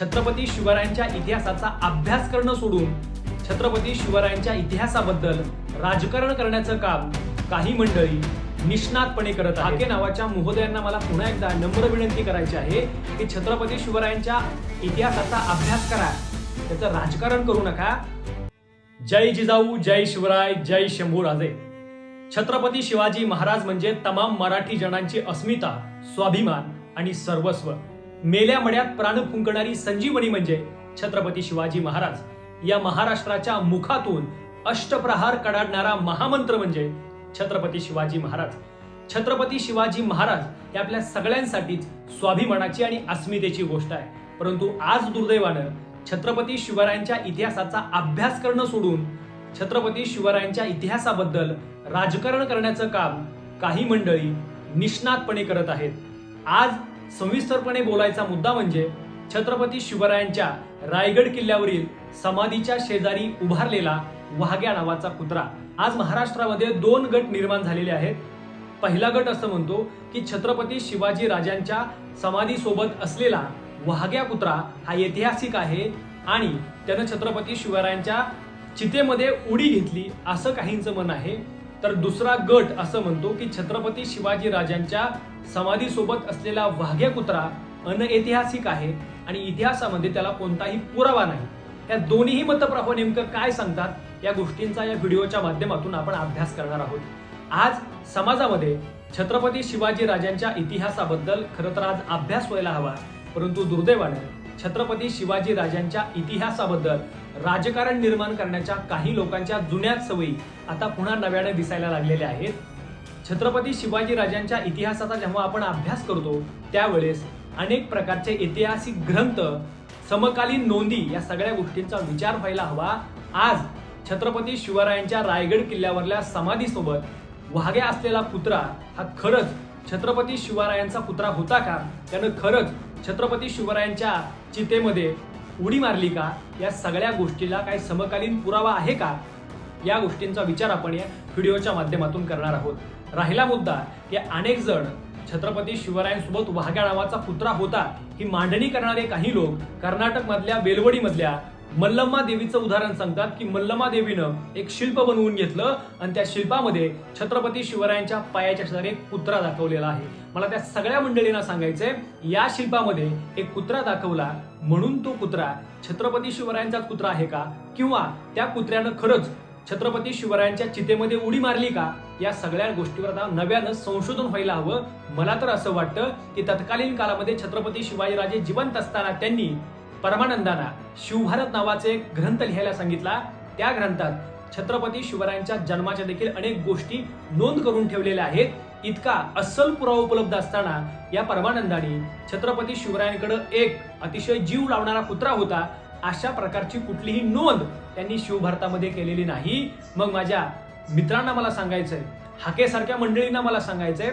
छत्रपती शिवरायांच्या इतिहासाचा अभ्यास करणं सोडून छत्रपती शिवरायांच्या इतिहासाबद्दल राजकारण करण्याचं काम काही मंडळी निष्णातपणे करत आहे नावाच्या महोदयांना मला पुन्हा एकदा नम्र विनंती करायची आहे की छत्रपती शिवरायांच्या इतिहासाचा अभ्यास करा. त्याचं राजकारण करू नका. जय जिजाऊ जय शिवराय जय शंभू राजे. छत्रपती शिवाजी महाराज म्हणजे तमाम मराठी जणांची अस्मिता स्वाभिमान आणि सर्वस्व. मेल्या मड्यात प्राण फुंकणारी संजीवनी म्हणजे छत्रपती शिवाजी महाराज. या महाराष्ट्राच्या मुखातून अष्टप्रहार कडाडणारा महामंत्र म्हणजे छत्रपती शिवाजी महाराज. छत्रपती शिवाजी महाराज हे आपल्या सगळ्यांसाठीच स्वाभिमानाची आणि अस्मितेची गोष्ट आहे. परंतु आज दुर्दैवानं छत्रपती शिवरायांच्या इतिहासाचा अभ्यास करणं सोडून छत्रपती शिवरायांच्या इतिहासाबद्दल राजकारण करण्याचं काम काही मंडळी निष्णातपणे करत आहेत. आज सविस्तरपणे बोलायचा मुद्दा म्हणजे छत्रपती शिवरायांच्या रायगड किल्ल्यावरील समाधीच्या शेजारी उभारलेला वाघ्या नावाचा कुत्रा. आज महाराष्ट्रामध्ये दोन गट निर्माण झालेले आहेत. पहिला गट असं म्हणतो की छत्रपती शिवाजी राजांच्या समाधीसोबत असलेला वाघ्या कुत्रा हा ऐतिहासिक आहे आणि त्यानं छत्रपती शिवरायांच्या चितेमध्ये उडी घेतली असं काहींचं मन आहे. तर दुसरा गट असं म्हणतो की छत्रपती शिवाजी राजांच्या समाधीसोबत असलेला वाघ्या कुत्रा अनऐतिहासिक आहे आणि इतिहासामध्ये त्याला कोणताही पुरावा नाही. या दोन्ही मतप्रभाव नेमकं काय सांगतात या गोष्टींचा या व्हिडिओच्या माध्यमातून आपण अभ्यास करणार आहोत. आज समाजामध्ये छत्रपती शिवाजी राजांच्या इतिहासाबद्दल खरं तर आज अभ्यास व्हायला हवा परंतु दुर्दैवानं छत्रपती शिवाजी राजांच्या इतिहासाबद्दल राजकारण निर्माण करण्याच्या काही लोकांच्या जुन्याच सवयी आता पुन्हा नव्याने दिसायला लागलेल्या आहेत. छत्रपती शिवाजी राजांच्या इतिहासाचा जेव्हा आपण अभ्यास करतो त्यावेळेस अनेक प्रकारचे ऐतिहासिक ग्रंथ समकालीन नोंदी या सगळ्या गोष्टींचा विचार व्हायला हवा. आज छत्रपती शिवरायांच्या रायगड किल्ल्यावरल्या समाधीसोबत वाघ्या असलेला पुतळा हा खरंच छत्रपती शिवरायांचा पुतळा होता का? त्यानं खरंच छत्रपती शिवरायांच्या चितेमध्ये उडी मारली का? या सगळ्या गोष्टीला काही समकालीन पुरावा आहे का? या गोष्टींचा विचार आपण या व्हिडिओच्या माध्यमातून करणार आहोत. राहिला मुद्दा की अनेक जण छत्रपती शिवरायांसोबत वाघ्या नावाचा पुत्रा होता. ही मांडणी करणारे काही लोक कर्नाटक मधल्या बेलवडी मधल्या मल्लम्मा देवीचं उदाहरण सांगतात की मल्लम्मा देवीनं एक शिल्प बनवून घेतलं आणि त्या शिल्पामध्ये छत्रपती शिवरायांच्या पायाच्या शेजारी एक कुत्रा दाखवलेला आहे. मला त्या सगळ्या मंडळींना सांगायचंय या शिल्पामध्ये एक कुत्रा दाखवला म्हणून तो कुत्रा छत्रपती शिवरायांचाच कुत्रा आहे का? किंवा त्या कुत्र्यानं खरंच छत्रपती शिवरायांच्या चितेमध्ये उडी मारली का? या सगळ्या गोष्टीवर आता नव्यानं संशोधन व्हायला हवं. मला तर असं वाटतं की तत्कालीन काळामध्ये छत्रपती शिवाजीराजे जिवंत असताना त्यांनी परमानंदांना शिवभारत नावाचे एक ग्रंथ लिहायला सांगितला. त्या ग्रंथात छत्रपती शिवरायांच्या जन्माच्या देखील अनेक गोष्टी नोंद करून ठेवलेल्या आहेत. इतका अस्सल पुरावा उपलब्ध असताना या परमानंदाने छत्रपती शिवरायांकडे एक अतिशय जीव लावणारा कुत्रा होता. अशा प्रकारची कुठलीही नोंद त्यांनी शिवभारतामध्ये केलेली नाही. मग माझ्या मित्रांना मला सांगायचंय हाकेसारख्या मंडळींना मला सांगायचंय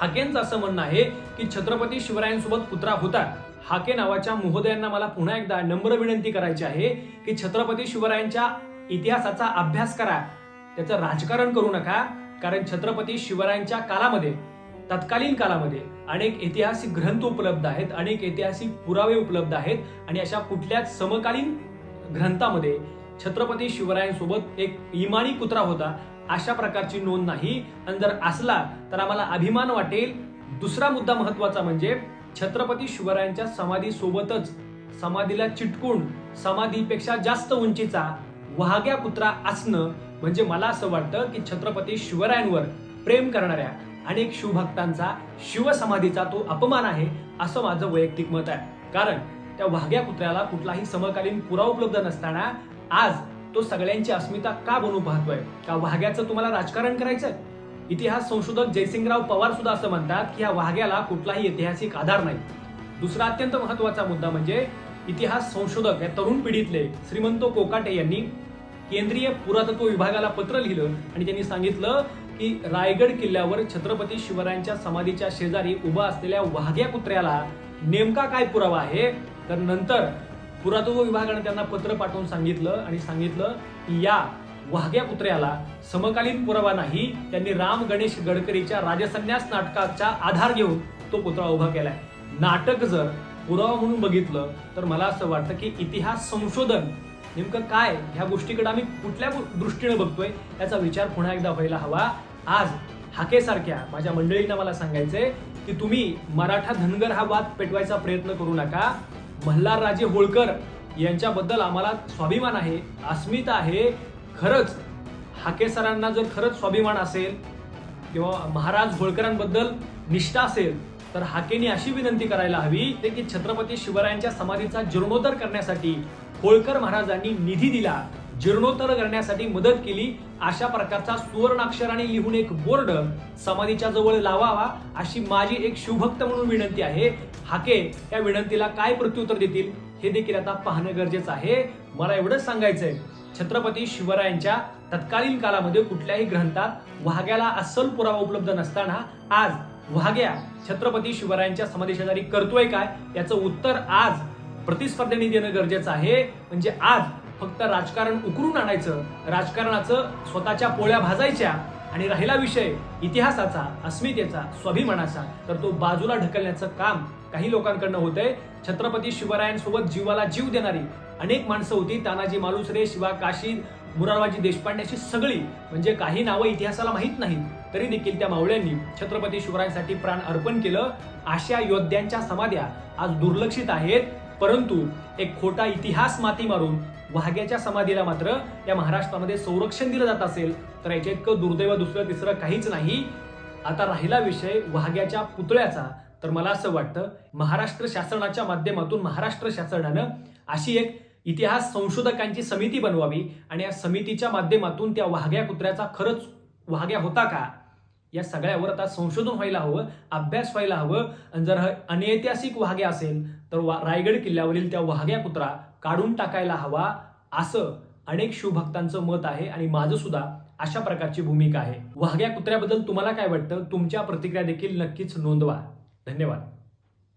हाकेंचं असं म्हणणं आहे की छत्रपती शिवरायांसोबत कुत्रा होता. हाके नावाच्या महोदयांना मला पुन्हा एकदा नम्र विनंती करायची आहे की छत्रपती शिवरायांच्या इतिहासाचा अभ्यास करा. त्याचं राजकारण करू नका कारण छत्रपती शिवरायांच्या कालामध्ये तत्कालीन कालामध्ये अनेक ऐतिहासिक ग्रंथ उपलब्ध आहेत अनेक ऐतिहासिक पुरावे उपलब्ध आहेत आणि अशा कुठल्याच समकालीन ग्रंथामध्ये छत्रपती शिवरायांसोबत एक इमानी कुत्रा होता अशा प्रकारची नोंद नाही. आणि जर असला तर आम्हाला अभिमान वाटेल. दुसरा मुद्दा महत्त्वाचा म्हणजे छत्रपती शिवरायांच्या समाधी सोबतच समाधीला चिटकून समाधीपेक्षा जास्त उंचीचा वाघ्या कुत्रा असणं म्हणजे मला असं वाटतं की छत्रपती शिवरायांवर प्रेम करणाऱ्या अनेक शिवभक्तांचा शिवसमाधीचा तो अपमान आहे असं माझं वैयक्तिक मत आहे. कारण त्या वाघ्या कुत्र्याला कुठलाही समकालीन पुरा उपलब्ध नसताना आज तो सगळ्यांची अस्मिता का बनू पाहतोय? का वाघ्याचं तुम्हाला राजकारण करायचंय? इतिहास संशोधक जयसिंगराव पवार सुद्धा असं म्हणतात की या वाघ्याला कुठलाही ऐतिहासिक आधार नाही. दुसरा अत्यंत महत्त्वाचा मुद्दा म्हणजे इतिहास संशोधक या तरुण पिढीतले श्रीमंत कोकाटे यांनी केंद्रीय पुरातत्व विभागाला पत्र लिहिलं आणि त्यांनी सांगितलं की रायगड किल्ल्यावर छत्रपती शिवरायांच्या समाधीच्या शेजारी उभा असलेल्या वाघ्या कुत्र्याला नेमका काय पुरावा आहे? तर नंतर पुरातत्व विभागाने त्यांना पत्र पाठवून सांगितलं आणि सांगितलं की या वाघ्या कुत्र्याला समकालीन पुरावा नाही त्यांनी राम गणेश गडकरीच्या राजसन्यास नाटकाचा आधार घेऊन तो पुतळा उभा केलाय. नाटक जर पुरावा म्हणून बघितलं तर मला असं वाटतं की इतिहास संशोधन नेमकं काय? ह्या गोष्टीकडे आम्ही कुठल्या दृष्टीने बघतोय? याचा विचार पुन्हा एकदा व्हायला हवा. आज हाकेसारख्या माझ्या मंडळींना मला सांगायचंय की तुम्ही मराठा धनगर हा वाद पेटवायचा प्रयत्न करू नका. मल्हारराजे होळकर यांच्याबद्दल आम्हाला स्वाभिमान आहे अस्मिता आहे. खरंच हाके सरांना जर खरंच स्वाभिमान असेल किंवा महाराज होळकरांबद्दल निष्ठा असेल तर हाकेने अशी विनंती करायला हवी ते की छत्रपती शिवरायांच्या समाधीचा जीर्णोद्धार करण्यासाठी होळकर महाराजांनी निधी दिला जीर्णोत्तर करण्यासाठी मदत केली अशा प्रकारचा सुवर्णाक्षराने लिहून एक बोर्ड समाधीच्या जवळ लावावा अशी माझी एक शिवभक्त म्हणून विनंती आहे. हाके या विनंतीला काय प्रत्युत्तर देतील हे देखील आता पाहणं गरजेचं आहे. मला एवढंच सांगायचंय. छत्रपती शिवरायांच्या तत्कालीन काळामध्ये कुठल्याही ग्रंथात वाघ्याला अस्सल पुरावा उपलब्ध नसताना आज वाघ्या छत्रपती शिवरायांच्या समाधीशेजारी करतोय काय? याचं उत्तर आज प्रतिस्पर्ध्यांनी देणं गरजेचं आहे. म्हणजे आज फक्त राजकारण उकरून आणायचं राजकारणाचं स्वतःच्या पोळ्या भाजायच्या आणि राहिला विषय इतिहासाचा अस्मितेचा स्वाभिमानाचा तर तो बाजूला ढकलण्याचं काम काही लोकांकडनं होतंय. छत्रपती शिवरायांसोबत जीवाला जीव देणारी अनेक माणसं होती. तानाजी मालुसरे शिवा काशी मुरारबाजी देशपांडे अशी सगळी म्हणजे काही नावं इतिहासाला माहीत नाहीत तरी देखील त्या मावळ्यांनी छत्रपती शिवरायांसाठी प्राण अर्पण केलं. अशा योद्ध्यांच्या समाध्या आज दुर्लक्षित आहेत परंतु एक खोटा इतिहास माती मारून वाघ्याच्या समाधीला मात्र या महाराष्ट्रामध्ये संरक्षण दिलं जात असेल तर याच्या इतकं दुर्दैव दुसरं तिसरं काहीच नाही. आता राहिला विषय वाघ्याच्या पुतळ्याचा. तर मला असं वाटतं महाराष्ट्र शासनाच्या माध्यमातून महाराष्ट्र शासनानं अशी एक इतिहास संशोधकांची समिती बनवावी आणि या समितीच्या माध्यमातून त्या वाघ्या कुत्र्याचा खरंच वाघ्या होता का? या सगळ्यावर आता संशोधन व्हायला हवं अभ्यास व्हायला हवं. आणि जर अनैतिहासिक वाघ्या असेल तर वा- रायगड किल्ल्यावरील त्या वाघ्या कुत्रा काढून टाकायला हवा असं अनेक शिवभक्तांचं मत आहे आणि माझं सुद्धा अशा प्रकारची भूमिका आहे. वाघ्या कुत्र्याबद्दल तुम्हाला काय वाटतं? तुमच्या प्रतिक्रिया देखील नक्कीच नोंदवा. धन्यवाद.